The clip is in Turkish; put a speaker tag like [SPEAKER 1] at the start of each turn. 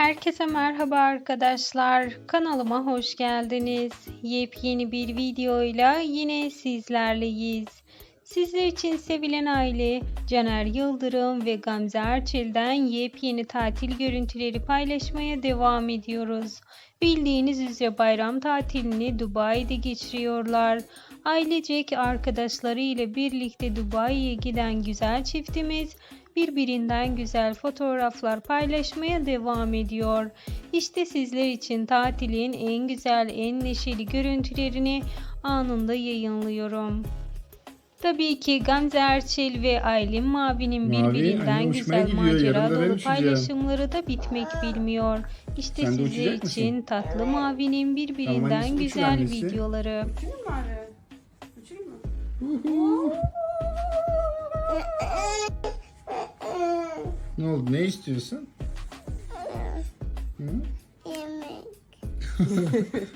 [SPEAKER 1] Herkese merhaba arkadaşlar. Kanalıma hoş geldiniz. Yepyeni bir videoyla yine sizlerleyiz. Sizler için sevilen aile Caner Yıldırım ve Gamze Erçel'den yepyeni tatil görüntüleri paylaşmaya devam ediyoruz. Bildiğiniz üzere bayram tatilini Dubai'de geçiriyorlar. Ailecek arkadaşları ile birlikte Dubai'ye giden güzel çiftimiz birbirinden güzel fotoğraflar paylaşmaya devam ediyor. İşte sizler için tatilin en güzel, en neşeli görüntülerini anında yayınlıyorum. Tabii ki Gamze Erçel ve Aylin Mavi'nin
[SPEAKER 2] Mavi,
[SPEAKER 1] birbirinden
[SPEAKER 2] hoşuma
[SPEAKER 1] güzel
[SPEAKER 2] gidiyor.
[SPEAKER 1] Macera dolu paylaşımları da bitmek bilmiyor. İşte
[SPEAKER 2] Sen mısın?
[SPEAKER 1] için tatlı Mavi'nin birbirinden güzel
[SPEAKER 2] annesi?
[SPEAKER 1] videoları.
[SPEAKER 3] Uçurayım mı?
[SPEAKER 2] Ne oldu? Ne istiyorsun? Hı?
[SPEAKER 4] Yemek.